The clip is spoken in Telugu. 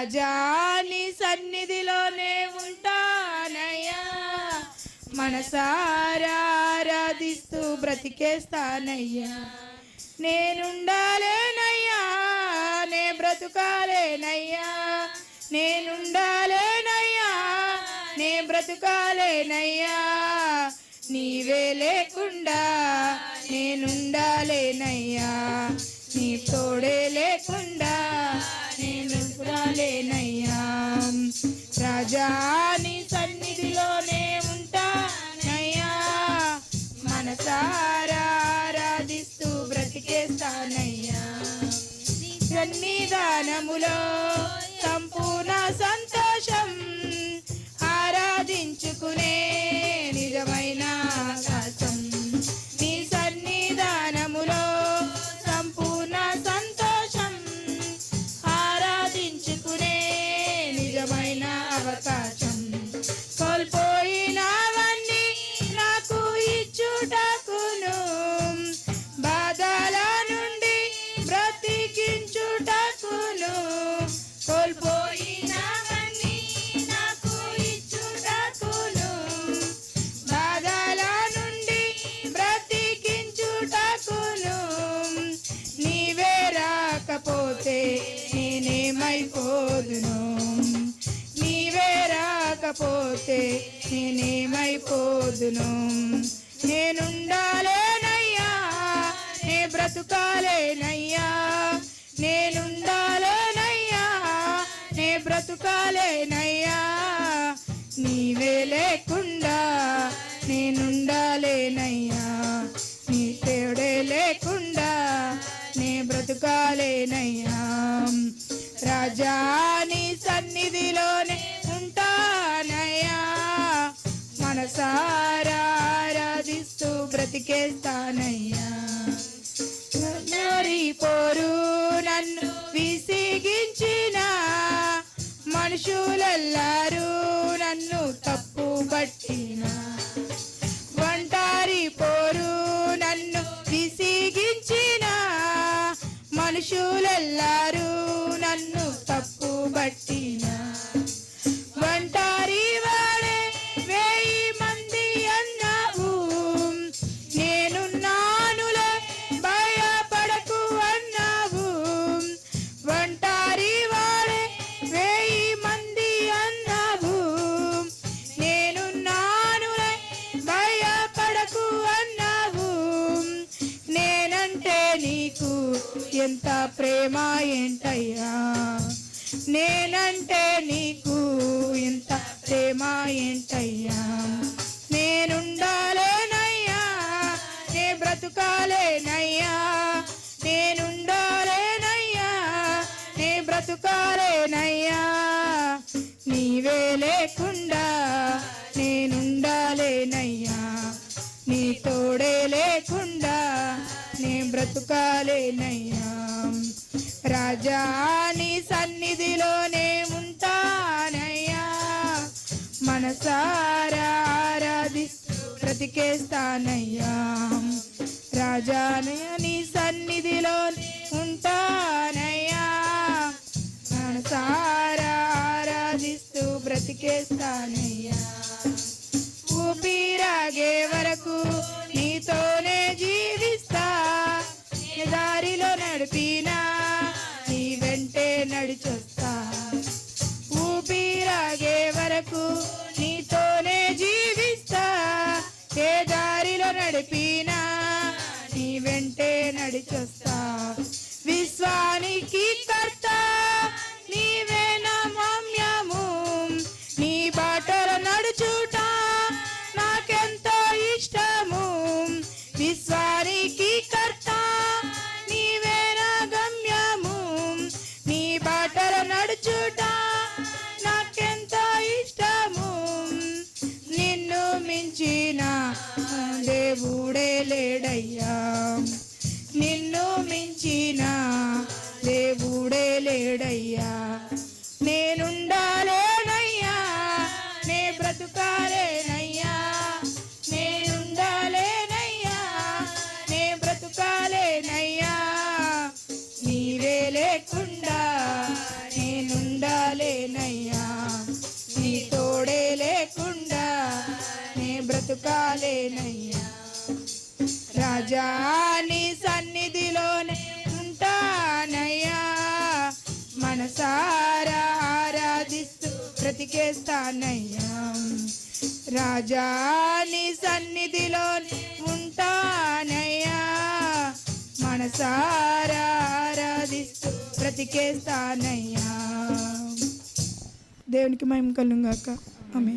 రాజాని సన్నిధిలోనే ఉంటానయ్యా. మనసారా ఆరాధిస్తూ బ్రతికేస్తానయ్యా. నేనుండాలేనయ్యా నే బ్రతుకాలేనయ్యా. నేనుండాలేనయ్యా నే బ్రతుకాలేనయ్యా. నీవే లేకుండా నేనుండాలేనయ్యా. నీ తోడే లేకుండా రాజా నీ సన్నిధిలోనే ఉంటానయ్యా మనసారా ఆరాధిస్తూ బ్రతికేస్తానయ్యా సన్నిధానములో సంపూర్ణ సంత రాకపోతే నేనేమైపోదును? నీవే రాకపోతే నేనేమైపోదును? నేనుండాలేనయ్యా నే బ్రతుకాలేనయ్యా. నేనుండాలేనయ్యా నే బ్రతుకాలేనయ్యా. బ్రతకాలేనయ్యా రాజాని సన్నిధిలోనే ఉంటానయ్యా. మనసారా ఆరాధిస్తూ బ్రతికేస్తానయ్యా. పోరు నన్ను విసిగించిన మనుషులెల్లారు నీకు ఎంత ప్రేమ ఏంటయ్యా? నేనంటే నీకు ఎంత ప్రేమ ఏంటయ్యా? నేనుండాలేనయ్యా నే బ్రతుకాలేనయ్యా. నేనుండాలేనయ్యా నే బ్రతుకాలేనయ్యా. నీవే లేకుండా నేనుండాలేనయ్యా. నీ తోడే లేకుండా బ్రతుకాలేనయ్యా రాజాని సన్నిధిలోనే ఉంటానయ్యా. మనసారా ఆరాధిస్తూ బ్రతికేస్తానయ్యా. రాజాని నీ సన్నిధిలో ఉంటానయ్యా. మనసారా ఆరాధిస్తూ బ్రతికేస్తానయ్యా. ఊపిరాగే వరకు నీ వెంటే నడిచొస్తా. విశ్వానికి కర్తా లేడయ్యా నిన్ను మించిన దేవుడే లేడయ్యా. నేనుండాలేనయ్యా. నే బ్రతుకాలేనయ్యా. నేనుండాలేనయ్యా. నే బ్రతుకాలేనయ్యా. నీవే లేకుండా నేనుండాలేనయ్యా. నీ తోడే లేకుండా నే బ్రతుకాలేనయ్యా. బ్రతికేస్తానయ్యా రాజా నీ ఉంటానయ్యా. మనసారా ఆరాధిస్తూ బ్రతికేస్తానయ్యా. దేవునికి మహిమ కలుగాక ఆమె